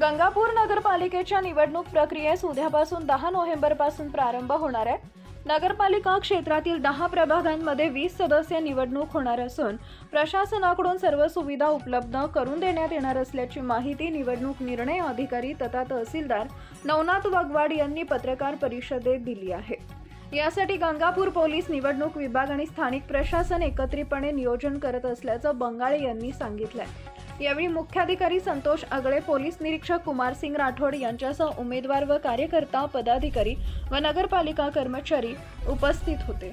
गंगापूर नगरपालिकेच्या निवडणूक प्रक्रियेस उद्यापासून दहा नोव्हेंबरपासून प्रारंभ होणार आहे. नगरपालिका क्षेत्रातील दहा प्रभागांमध्ये वीस सदस्य निवडणूक होणार असून प्रशासनाकडून सर्व सुविधा उपलब्ध करून देण्यात येणार असल्याची माहिती निवडणूक निर्णय अधिकारी तथा तहसीलदार नवनाथ वगवाड यांनी पत्रकार परिषदेत दिली आहे. यासाठी गंगापूर पोलीस निवडणूक विभाग आणि स्थानिक प्रशासन एकत्रितपणे नियोजन करत असल्याचं बंगाळे यांनी सांगितलंय. यावेळी मुख्याधिकारी संतोष आगळे पोलीस निरीक्षक कुमार सिंग राठोड यांच्यासह उमेदवार व कार्यकर्ता पदाधिकारी व नगरपालिका कर्मचारी उपस्थित होते.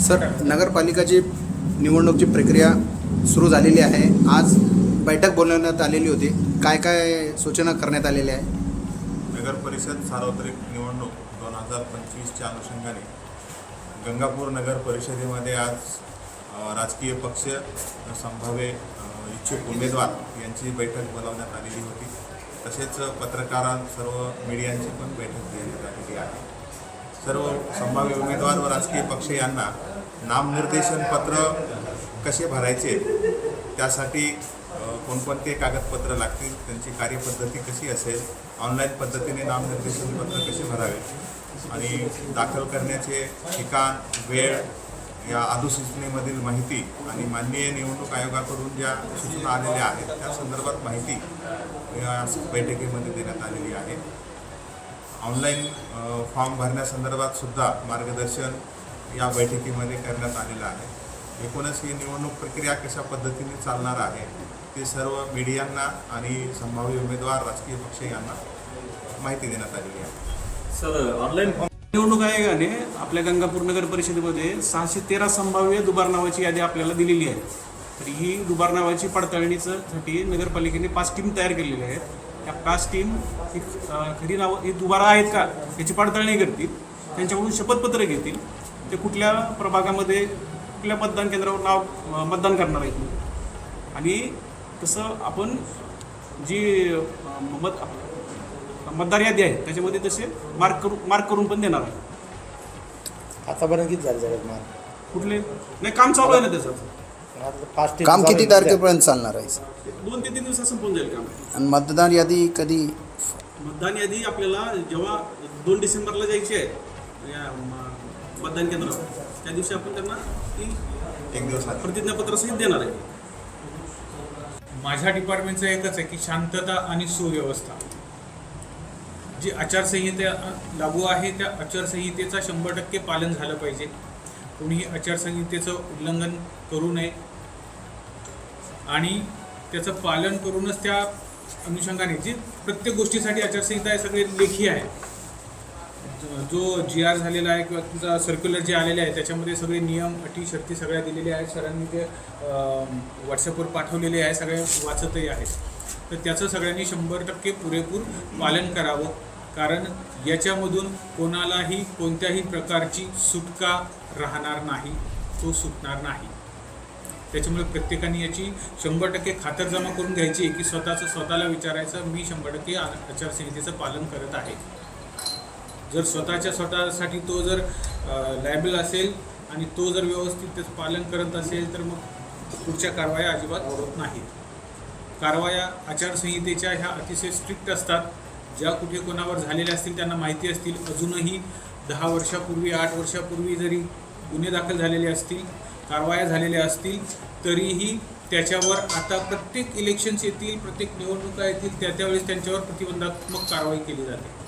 सर नगरपालिकाची निवडणूकची प्रक्रिया सुरू झालेली आहे. आज बैठक बोलवण्यात आलेली होती. काय काय सूचना करण्यात आलेल्या आहे नगर परिषद सार्वत्रिक निवडणूक दोन हजार पंचवीसच्या अनुषंगाने गंगापूर नगर परिषदेमध्ये आज राजकीय पक्ष संभाव्य इच्छुक उमेदवार यांची बैठक बोलावण्यात आलेली होती. तसेच पत्रकारां सर्व मीडियांची पण बैठक घेण्यात आलेली आहे. सर्व संभाव्य उमेदवार व राजकीय पक्ष यांना नामनिर्देशन पत्र कसे भरायचे त्यासाठी कोणकोणते कागदपत्र लागतील त्यांची कार्यपद्धती कशी असेल ऑनलाईन पद्धतीने नामनिर्देशन पत्र कसे भरावे आणि दाखल करण्याचे ठिकाण वेळ या अधिसूचनेमधील माहिती आणि माननीय निवडणूक आयोगाकडून ज्या सूचना आलेल्या आहेत त्या संदर्भात माहिती या बैठकीमध्ये देण्यात आलेली आहे. ऑनलाईन फॉर्म भरण्यासंदर्भात सुद्धा मार्गदर्शन या बैठकीमध्ये करण्यात आलेलं आहे. एकूणच ही निवडणूक प्रक्रिया कशा पद्धतीने चालणार आहे ते सर्व मीडियांना आणि संभाव्य उमेदवार राजकीय पक्ष यांना माहिती देण्यात आलेली आहे. सर ऑनलाईन फॉर्म निवडणूक आयोगाने आपल्या गंगापूर नगर परिषदेमध्ये सहाशे तेरा संभाव्य दुबार नावाची यादी आपल्याला दिलेली आहे. तर ही दुबार नावाची पडताळणीसाठी नगरपालिकेने पाच टीम तयार केलेल्या आहेत. या पाच टीम ही खरी नावं ही दुबारा आहेत का याची पडताळणी करतील. त्यांच्याकडून शपथपत्र घेतील. ते कुठल्या प्रभागामध्ये कुठल्या मतदान केंद्रावर नाव मतदान करणार आहेत आणि तसं आपण जी मत मतदार यादी आहे. त्याच्यामध्ये तसे मार्क करून मार्क करून पण देणार आहे. आतापर्यंत किती झाले सगळ्यात माल कुठले? नाही काम चालू आहे ना त्याचं. आता पाच टीम काम किती. तारखेपर्यंत चालणार आहे? दोन ते तीन दिवसात संपून जाईल काम. आणि मतदार यादी कधी? मतदान यादी आपल्याला जेव्हा दोन डिसेंबरला जायची आहे या म- मतदान केंद्रावर त्या दिवशी आपण त्यांना ती एक दिवस आधी प्रतिज्ञापत्र सहित देणार आहे. माझ्या डिपार्टमेंटचं एकच आहे की शांतता आणि सुव्यवस्था. जी आचारसंहिता लागू आहे त्या आचारसंहितेचा शंभर टक्के पालन झालं पाहिजे. कोणीही आचारसंहितेचं उल्लंघन करू नये. आणि त्याचं पालन करूनच त्या अनुषंगाने जी प्रत्येक गोष्टीसाठी आचारसंहिता हे सगळे लेखी आहे जो जी आर झालेला आहे किंवा तुमचा सर्क्युलर जे आलेले आहे त्याच्यामध्ये सगळे नियम अटी शर्ती सगळ्या दिलेल्या आहेत. सरांनी ते व्हॉट्सअपवर पाठवलेले आहे सगळे वाचतही आहेत. तर त्याचं सगळ्यांनी शंभर टक्के पुरेपूर पालन करावं. कारण याच्यामधून कोणालाही कोणत्याही प्रकारची सुटका राहणार नाही तो सुटणार नाही. त्याच्यामुळे प्रत्येकाने याची शंभर टक्के खातरजमा करून घ्यायची की स्वतःचं स्वतःला विचारायचं मी शंभर टक्के आचारसंहितेचं पालन करत आहे. जर स्वतःच्या स्वतःसाठी तो जर लायबल असेल आणि तो जर व्यवस्थित त्याचं पालन करत असेल तर मग पुढच्या कारवाया अजिबात होत नाहीत. कारवाया आचारसंहितेच्या ह्या अतिशय स्ट्रिक्ट असतात. ज्या कुठे कोणावर झालेल्या असतील त्यांना माहिती असतील. अजूनही दहा वर्षापूर्वी आठ वर्षापूर्वी जरी गुन्हे दाखल झालेले असतील कारवाया झालेल्या असतील तरीही त्याच्यावर आता प्रत्येक इलेक्शन्स येतील प्रत्येक निवडणुका येतील त्या त्यावेळेस त्यांच्यावर प्रतिबंधात्मक कारवाई केली जाते.